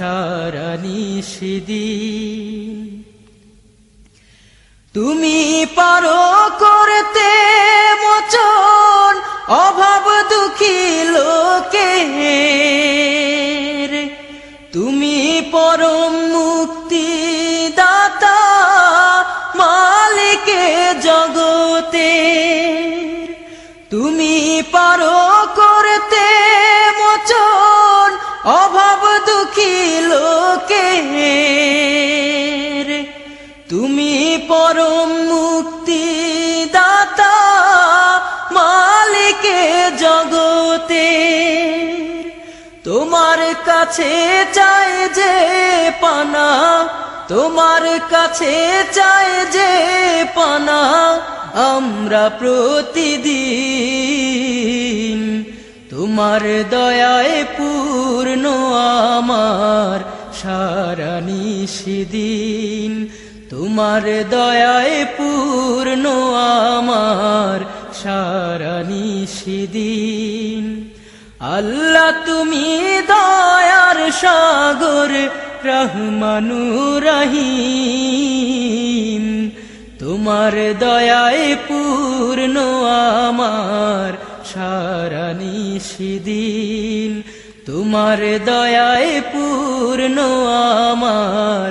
সারা নিষিদিন তুমি পারো করতে মোচন অভাব দুঃখী লোকের। তুমি পরম মুক্তি দাতা মালিক জগতে তুমি পারো করতে তুমি পরম মুক্তি দাতা মালিকে জগতে। তোমার কাছে চাই যে পানা, তোমার কাছে চাই যে পানা, আমরা প্রতিদিন তোমার দয়ায় পূর্ণ, আমার সারা নিষিদিন তোমার দয়ায় পূর্ণ আমার সারা নিষিদিন আল্লাহ তুমি দয়ার সাগর রহমানু রহিম তোমার দয়ায় পূর্ণ আমার সারা তোমার দয়ায় পূর্ণ আমার